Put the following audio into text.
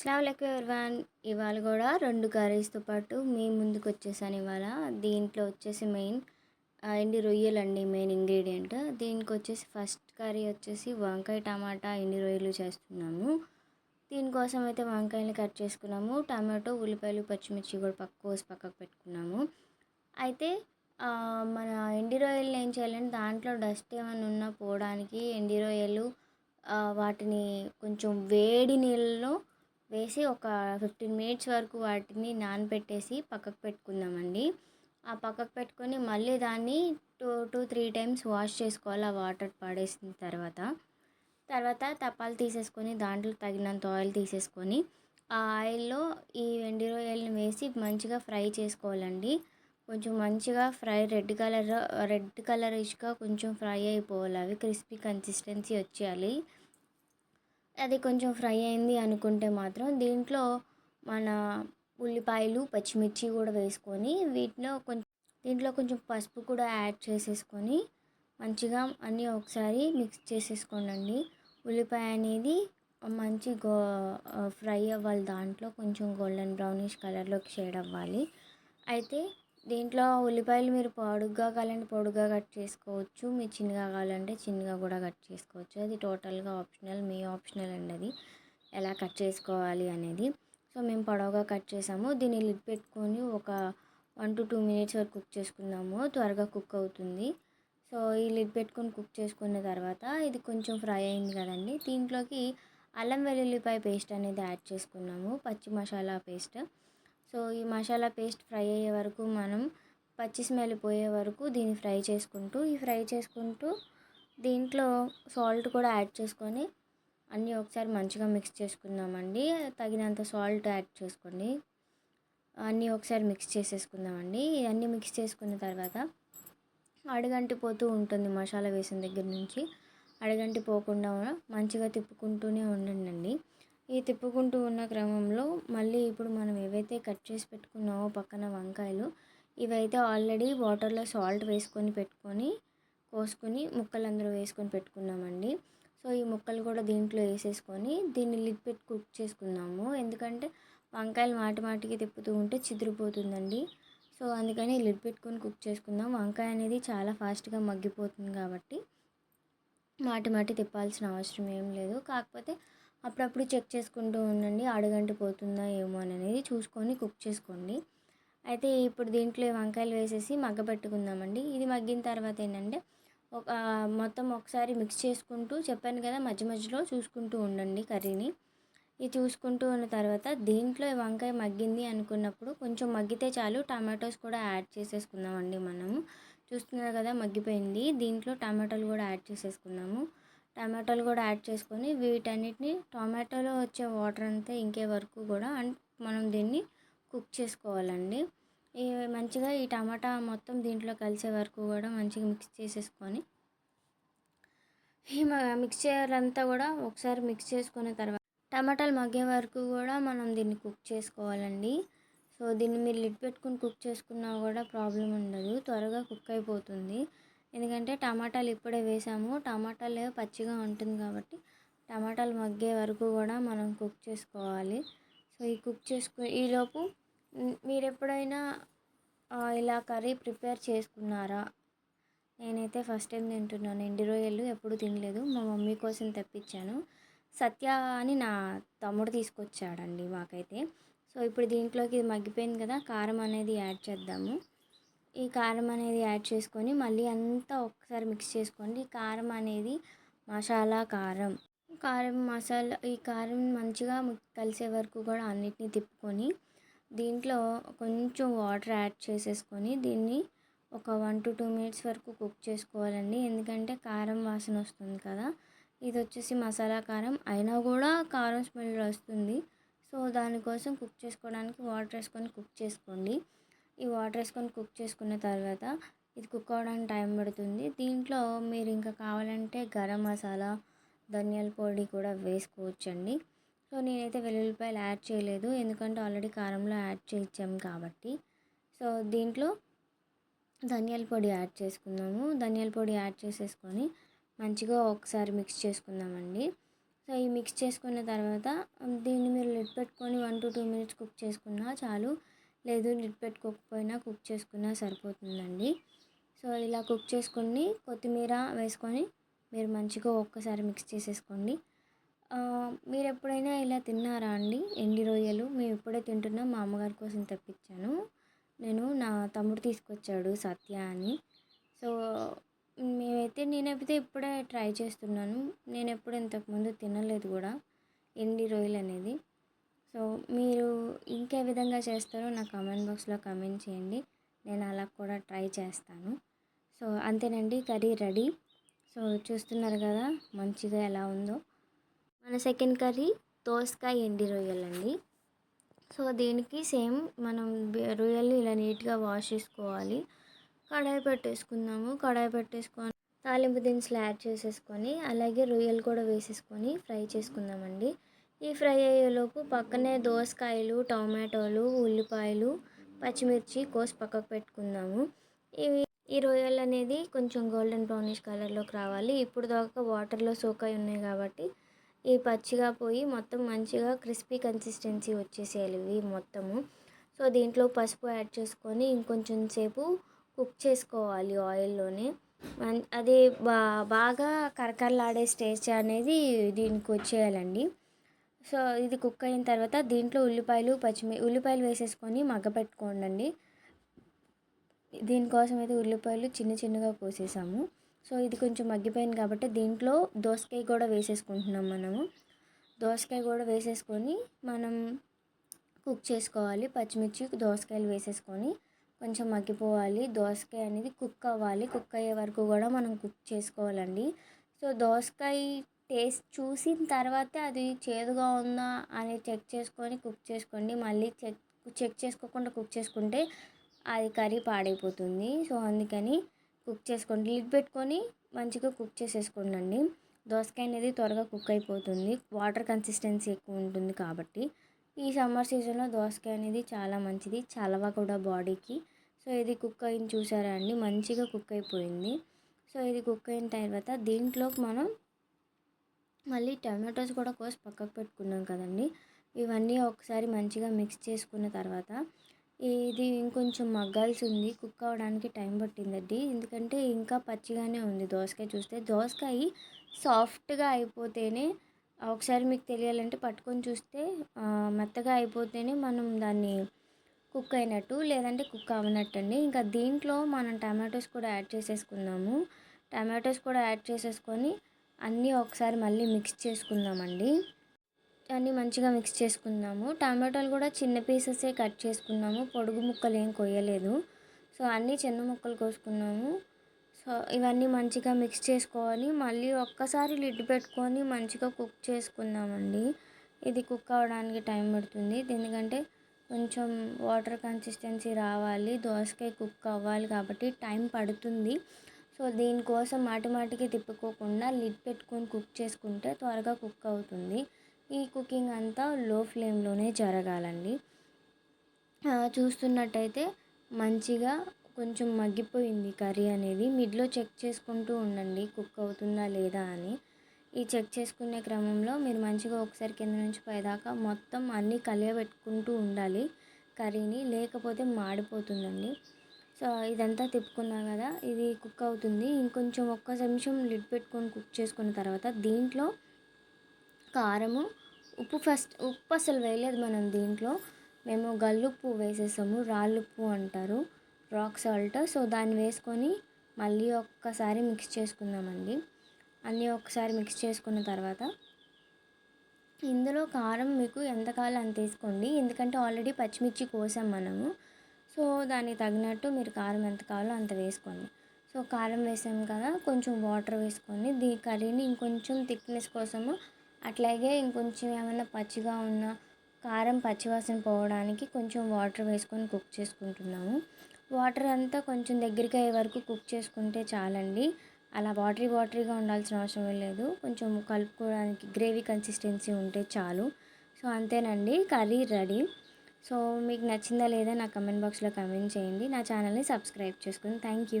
స్లావ్లకు everyone ఇవాళ కూడా రెండు కర్రీస్తో పాటు మీ ముందుకు వచ్చేసాను ఇవాళ. దీంట్లో వచ్చేసి మెయిన్ ఎండి రొయ్యలు అండి మెయిన్ ఇంగ్రీడియంట్. దీనికి వచ్చేసి ఫస్ట్ కర్రీ వచ్చేసి వంకాయ టమాటా ఎండి రొయ్యలు చేస్తున్నాము. దీనికోసం అయితే వంకాయలు కట్ చేసుకున్నాము. టమాటో ఉల్లిపాయలు పచ్చిమిర్చి కూడా పక్క కోసి పక్కకు పెట్టుకున్నాము. అయితే మన ఎండి రొయ్యలు ఏం చేయాలంటే దాంట్లో డస్ట్ ఏమైనా ఉన్నా పోవడానికి ఎండి రొయ్యలు వాటిని కొంచెం వేడి నీళ్ళలో వేసి ఒక ఫిఫ్టీన్ మినిట్స్ వరకు వాటిని నానబెట్టేసి పక్కకు పెట్టుకుందామండి. ఆ పక్కకు పెట్టుకొని మళ్ళీ దాన్ని two to three times wash చేసుకోవాలి. ఆ వాటర్ పడేసిన తర్వాత. తర్వాత తప్పాలు తీసేసుకొని దాంట్లో తగినంత ఆయిల్ తీసేసుకొని ఆ ఆయిల్లో ఈ వెండి రొయ్యలను వేసి మంచిగా ఫ్రై చేసుకోవాలండి. కొంచెం మంచిగా fry red colour red colour ఇష్గా కొంచెం ఫ్రై అయిపోవాలి. అవి క్రిస్పీ కన్సిస్టెన్సీ వచ్చేయాలి. అది కొంచెం ఫ్రై అయింది అనుకుంటే మాత్రం దీంట్లో మన ఉల్లిపాయలు పచ్చిమిర్చి కూడా వేసుకొని వీటిలో కొంచెం దీంట్లో కొంచెం పసుపు కూడా యాడ్ చేసేసుకొని మంచిగా అన్నీ ఒకసారి మిక్స్ చేసేసుకోనండి. ఉల్లిపాయ అనేది మంచి గో ఫ్రై అవ్వాలి దాంట్లో కొంచెం గోల్డెన్ బ్రౌనిష్ కలర్లోకి షేడ్ అవ్వాలి. అయితే దీంట్లో ఉల్లిపాయలు మీరు పొడుగ్గా కావాలంటే పొడుగ్గా కట్ చేసుకోవచ్చు. మీరు చిన్నగా కావాలంటే చిన్నగా కూడా కట్ చేసుకోవచ్చు. అది టోటల్గా ఆప్షనల్ మీ ఆప్షనల్ అండి అది. ఎలా కట్ చేసుకోవాలి అనేది. సో మేము పొడవుగా కట్ చేసాము. దీన్ని లిడ్ పెట్టుకొని ఒక వన్ టు టూ మినిట్స్ వరకు కుక్ చేసుకున్నాము త్వరగా కుక్ అవుతుంది. సో ఈ లిడ్ పెట్టుకొని కుక్ చేసుకున్న తర్వాత ఇది కొంచెం ఫ్రై అయింది కదండి. దీంట్లోకి అల్లం వెల్లుల్లిపాయ పేస్ట్ అనేది యాడ్ చేసుకున్నాము. పచ్చి మసాలా పేస్ట్. సో ఈ మసాలా పేస్ట్ ఫ్రై అయ్యే వరకు మనం పచ్చి స్మెల్ పోయే వరకు దీన్ని ఫ్రై చేసుకుంటూ ఈ ఫ్రై చేసుకుంటూ దీంట్లో సాల్ట్ కూడా యాడ్ చేసుకొని అన్నీ ఒకసారి మంచిగా మిక్స్ చేసుకుందామండి. తగినంత సాల్ట్ యాడ్ చేసుకోండి అన్నీ ఒకసారి మిక్స్ చేసేసుకుందామండి. ఇవన్నీ మిక్స్ చేసుకున్న తర్వాత అడుగంటి పోతూ ఉంటుంది మసాలా వేసిన దగ్గర నుంచి. అడగంటి పోకుండా మంచిగా తిప్పుకుంటూనే ఉండండి. ఈ తిప్పుకుంటూ ఉన్న క్రమంలో మళ్ళీ ఇప్పుడు మనం ఏవైతే కట్ చేసి పెట్టుకున్నామో పక్కన వంకాయలు ఇవైతే ఆల్రెడీ వాటర్లో సాల్ట్ వేసుకొని పెట్టుకొని కోసుకొని ముక్కలు అందులో వేసుకొని పెట్టుకున్నామండి. సో ఈ ముక్కలు కూడా దీంట్లో వేసేసుకొని దీన్ని లిడ్ పెట్టి కుక్ చేసుకుందాము. ఎందుకంటే వంకాయలు మాటి మాటికి తిప్పుతూ ఉంటే చిదిరిపోతుందండి. సో అందుకని లిడ్ పెట్టుకొని కుక్ చేసుకుందాం. వంకాయ అనేది చాలా ఫాస్ట్గా మగ్గిపోతుంది కాబట్టి మాటి మాటి తిప్పాల్సిన అవసరం ఏం లేదు. కాకపోతే అప్పుడప్పుడు చెక్ చేసుకుంటూ ఉండండి అడుగంటి పోతుందా ఏమో అనేది చూసుకొని కుక్ చేసుకోండి. అయితే ఇప్పుడు దీంట్లో ఈ వంకాయలు వేసేసి మగ్గబెట్టుకుందామండి ఇది మగ్గిన తర్వాత ఏంటంటే ఒక మొత్తం ఒకసారి మిక్స్ చేసుకుంటూ చెప్పాను కదా మధ్య మధ్యలో చూసుకుంటూ ఉండండి కర్రీని. ఇది చూసుకుంటూ ఉన్న తర్వాత దీంట్లో ఈ వంకాయ మగ్గింది అనుకున్నప్పుడు కొంచెం మగ్గితే చాలు టమాటోస్ కూడా యాడ్ చేసేసుకుందామండి మనము. చూస్తున్నారు కదా మగ్గిపోయింది. దీంట్లో టమాటాలు కూడా యాడ్ చేసేసుకున్నాము. టమాటాలు కూడా యాడ్ చేసుకొని వీటన్నిటిని టమాటాలో వచ్చే వాటర్ అంతా ఇంకే వరకు కూడా అండ్ మనం దీన్ని కుక్ చేసుకోవాలండి. ఈ మంచిగా ఈ టమాటా మొత్తం దీంట్లో కలిసే వరకు కూడా మంచిగా మిక్స్ చేసేసుకొని ఈ మిక్స్చర్ అంతా కూడా ఒకసారి మిక్స్ చేసుకున్న తర్వాత టమాటాలు మగ్గే వరకు కూడా మనం దీన్ని కుక్ చేసుకోవాలండి. సో దీన్ని మీరు లిడ్ పెట్టుకుని కుక్ చేసుకున్నా కూడా ప్రాబ్లం ఉండదు. త్వరగా కుక్ అయిపోతుంది. ఎందుకంటే టమాటాలు ఇప్పుడే వేసాము. టమాటాలు పచ్చిగా ఉంటుంది కాబట్టి టమాటాలు మగ్గే వరకు కూడా మనం కుక్ చేసుకోవాలి. సో ఈ కుక్ చేసుకు ఈలోపు మీరు ఎప్పుడైనా ఇలా కర్రీ ప్రిపేర్ చేసుకున్నారా? నేనైతే ఫస్ట్ టైం తింటున్నాను. ఎండి రొయ్యలు ఎప్పుడు తినలేదు. మా మమ్మీ కోసం తెప్పించాను. సత్య అని నా తమ్ముడు తీసుకొచ్చాడండి మాకైతే. సో ఇప్పుడు దీంట్లోకి ఇది మగ్గిపోయింది కదా కారం అనేది యాడ్ చేద్దాము. ఈ కారం అనేది యాడ్ చేసుకొని మళ్ళీ అంతా ఒకసారి మిక్స్ చేసుకోండి. కారం అనేది మసాలా కారం. కారం మసాలా ఈ కారం మంచిగా కలిసే వరకు కూడా అన్నిటినీ తిప్పుకొని దీంట్లో కొంచెం వాటర్ యాడ్ చేసేసుకొని దీన్ని ఒక వన్ టు టూ మినిట్స్ వరకు కుక్ చేసుకోవాలండి. ఎందుకంటే కారం వాసన వస్తుంది కదా. ఇది వచ్చేసి మసాలా కారం. అయినా కూడా కారం స్మెల్ వస్తుంది. సో దానికోసం కుక్ చేసుకోవడానికి వాటర్ వేసుకొని కుక్ చేసుకోండి. ఈ వాటర్ వేసుకొని కుక్ చేసుకున్న తర్వాత ఇది కుక్ అవ్వడానికి టైం పడుతుంది. దీంట్లో మీరు ఇంకా కావాలంటే గరం మసాలా ధనియాల పొడి కూడా వేసుకోవచ్చండి. సో నేనైతే వెల్లుల్లిపాయలు యాడ్ చేయలేదు. ఎందుకంటే ఆల్రెడీ కారంలో యాడ్ చేయించాము కాబట్టి. సో దీంట్లో ధనియాల పొడి యాడ్ చేసుకుందాము. ధనియాల పొడి యాడ్ చేసేసుకొని మంచిగా ఒకసారి మిక్స్ చేసుకుందామండి. సో ఈ మిక్స్ చేసుకున్న తర్వాత దీన్ని మీరు లిడ్ పెట్టుకొని one to two minutes cook చేసుకున్నా చాలు. లేదు లిడ్ పెట్టుకోకపోయినా కుక్ చేసుకున్నా సరిపోతుందండి. సో ఇలా కుక్ చేసుకుని కొత్తిమీర వేసుకొని మీరు మంచిగా ఒక్కసారి మిక్స్ చేసేసుకోండి. మీరు ఎప్పుడైనా ఇలా తిన్నారా అండి? ఎండి రొయ్యలు? మేము ఇప్పుడే తింటున్నాం మా అమ్మగారి కోసం తెప్పించాను. నేను నా తమ్ముడు తీసుకొచ్చాడు సత్య అని. సో మేమైతే నేనైతే ఇప్పుడే ట్రై చేస్తున్నాను. నేను ఎప్పుడు ఇంతకుముందు తినలేదు కూడా ఎండి రొయ్యలు అనేది. సో మీరు ఇంకే విధంగా చేస్తారో నా కామెంట్ బాక్స్లో కమెంట్ చేయండి. నేను అలా కూడా ట్రై చేస్తాను. సో అంతేనండి కర్రీ రెడీ. సో చూస్తున్నారు కదా మంచిగా ఎలా ఉందో. మన సెకండ్ కర్రీ దోసకాయ ఎండి రొయ్యలండి సో దీనికి సేమ్ మనం రొయ్యల్ని ఇలా నీట్గా వాష్ చేసుకోవాలి. కడాయి పెట్టేసుకుందాము. కడాయి పెట్టేసుకొని తాలింపు దినుసులు యాడ్ చేసేసుకొని అలాగే రొయ్యలు కూడా వేసేసుకొని ఫ్రై చేసుకుందామండి. ఈ ఫ్రై అయ్యేలోపు పక్కనే దోసకాయలు టమాటోలు ఉల్లిపాయలు పచ్చిమిర్చి కోసి పక్కకు పెట్టుకుందాము. ఇవి ఈ రొయ్యలు అనేది కొంచెం గోల్డెన్ బ్రౌనిష్ కలర్లోకి రావాలి. ఇప్పుడు దాకా వాటర్లో సోక్ అయి ఉన్నాయి కాబట్టి ఈ పచ్చిగా పోయి మొత్తం మంచిగా క్రిస్పీ కన్సిస్టెన్సీ వచ్చేసేయాలి ఇవి మొత్తము. సో దీంట్లో పసుపు యాడ్ చేసుకొని ఇంకొంచెం సేపు కుక్ చేసుకోవాలి ఆయిల్లోనే. అది బా బాగా కరకరలాడే స్టేజ్ అనేది దీనికి వచ్చేయాలండి. సో ఇది కుక్ అయిన తర్వాత దీంట్లో ఉల్లిపాయలు పచ్చిమి ఉల్లిపాయలు వేసేసుకొని మగ్గపెట్టుకోండి దీనికోసం అయితే ఉల్లిపాయలు చిన్న చిన్నగా కోసేసాము. సో ఇది కొంచెం మగ్గిపోయింది కాబట్టి దీంట్లో దోసకాయ కూడా వేసేసుకుంటున్నాం మనము. దోసకాయ కూడా వేసేసుకొని మనం కుక్ చేసుకోవాలి. పచ్చిమిర్చి దోసకాయలు వేసేసుకొని కొంచెం మగ్గిపోవాలి. దోసకాయ అనేది కుక్ అవ్వాలి. కుక్ అయ్యే వరకు కూడా మనం కుక్ చేసుకోవాలండి. సో దోసకాయ టేస్ట్ చూసిన తర్వాత అది చేదుగా ఉందా అని చెక్ చేసుకొని కుక్ చేసుకోండి. మళ్ళీ చెక్ చెక్ చేసుకోకుండా కుక్ చేసుకుంటే అది కర్రీ పాడైపోతుంది. సో అందుకని కుక్ చేసుకోండి. లిడ్ పెట్టుకొని మంచిగా కుక్ చేసేసుకోండి దోసకాయ అనేది త్వరగా కుక్ అయిపోతుంది. వాటర్ కన్సిస్టెన్సీ ఎక్కువ ఉంటుంది కాబట్టి. ఈ సమ్మర్ సీజన్లో దోసకాయ అనేది చాలా మంచిది. చలవ కూడా బాడీకి. సో ఇది కుక్ అయిన చూసారా అండి? మంచిగా కుక్ అయిపోయింది. సో ఇది కుక్ అయిన తర్వాత దీంట్లోకి మనం మళ్ళీ టమాటోస్ కూడా కోసి పక్కకు పెట్టుకున్నాం కదండి. ఇవన్నీ ఒకసారి మంచిగా మిక్స్ చేసుకున్న తర్వాత ఇది ఇంకొంచెం మగ్గాల్సి ఉంది. కుక్ అవ్వడానికి టైం పట్టిందండి. ఎందుకంటే ఇంకా పచ్చిగానే ఉంది దోసకాయ. చూస్తే దోసకాయ సాఫ్ట్గా అయిపోతేనే ఒకసారి మీకు తెలియాలంటే పట్టుకొని చూస్తే మెత్తగా అయిపోతేనే మనం దాన్ని కుక్ అయినట్టు లేదంటే కుక్ అవ్వనట్టు అండి ఇంకా దీంట్లో మనం టమాటోస్ కూడా యాడ్ చేసేసుకుందాము. టమాటోస్ కూడా యాడ్ చేసేసుకొని అన్నీ ఒకసారి మళ్ళీ మిక్స్ చేసుకుందామండి. అన్నీ మంచిగా మిక్స్ చేసుకుందాము. టమాటాలు కూడా చిన్న పీసెసే కట్ చేసుకున్నాము. పొడుగు ముక్కలు ఏం కొయ్యలేదు. సో అన్నీ చిన్న ముక్కలు కోసుకున్నాము. సో ఇవన్నీ మంచిగా మిక్స్ చేసుకోవాలి. మళ్ళీ ఒక్కసారి లిడ్ పెట్టుకొని మంచిగా కుక్ చేసుకుందామండి. ఇది కుక్ అవ్వడానికి టైం పడుతుంది. ఎందుకంటే కొంచెం వాటర్ కన్సిస్టెన్సీ రావాలి. దోసకాయ కుక్ అవ్వాలి కాబట్టి టైం పడుతుంది. సో దీనికోసం మాటిమాటికి తిప్పుకోకుండా లిడ్ పెట్టుకొని కుక్ చేసుకుంటే త్వరగా కుక్ అవుతుంది. ఈ కుకింగ్ అంతా లో ఫ్లేమ్లోనే జరగాలండి. చూస్తున్నట్టయితే మంచిగా కొంచెం మగ్గిపోయింది కర్రీ అనేది. మిడ్లో చెక్ చేసుకుంటూ ఉండండి కుక్ అవుతుందా లేదా అని. ఈ చెక్ చేసుకునే క్రమంలో మీరు మంచిగా ఒకసారి కింద నుంచి పైదాకా మొత్తం అన్నీ కలియబెట్టుకుంటూ ఉండాలి కర్రీని. లేకపోతే మాడిపోతుందండి. సో ఇదంతా తిప్పుకున్నాం కదా ఇది కుక్ అవుతుంది. ఇంకొంచెం ఒక్క నిమిషం లిడ్ పెట్టుకొని కుక్ చేసుకున్న తర్వాత దీంట్లో కారము ఉప్పు ఫస్ట్ ఉప్పు అసలు వేయలేదు మనం దీంట్లో. మేము గల్లుప్పు వేసేసాము రాళ్ళుప్పు అంటారు రాక్ సాల్ట్. సో దాన్ని వేసుకొని మళ్ళీ ఒక్కసారి మిక్స్ చేసుకుందామండి. అన్నీ ఒకసారి మిక్స్ చేసుకున్న తర్వాత ఇందులో కారం మీకు ఎంత కావాలో అంత వేసుకోండి ఎందుకంటే ఆల్రెడీ పచ్చిమిర్చి కోసాం మనము. సో దానికి తగినట్టు మీరు కారం ఎంత కావాలో అంత వేసుకోండి. సో కారం వేసాం కదా కొంచెం వాటర్ వేసుకొని దీ కర్రీని ఇంకొంచెం థిక్నెస్ కోసము అట్లాగే ఇంకొంచెం ఏమైనా పచ్చిగా ఉన్న కారం పచ్చివాసన పోవడానికి కొంచెం వాటర్ వేసుకొని కుక్ చేసుకుంటున్నాము. వాటర్ అంతా కొంచెం దగ్గరికి అయ్యే వరకు కుక్ చేసుకుంటే చాలండి. అలా వాటరీ వాటరీగా ఉండాల్సిన అవసరం లేదు. కొంచెం కలుపుకోవడానికి గ్రేవీ కన్సిస్టెన్సీ ఉంటే చాలు. సో అంతేనండి కర్రీ రెడీ. సో మీకు నచ్చిందా లేదా నా కమెంట్ బాక్స్లో కమెంట్ చేయండి. నా ఛానల్ని సబ్స్క్రైబ్ చేసుకుని థ్యాంక్ యూ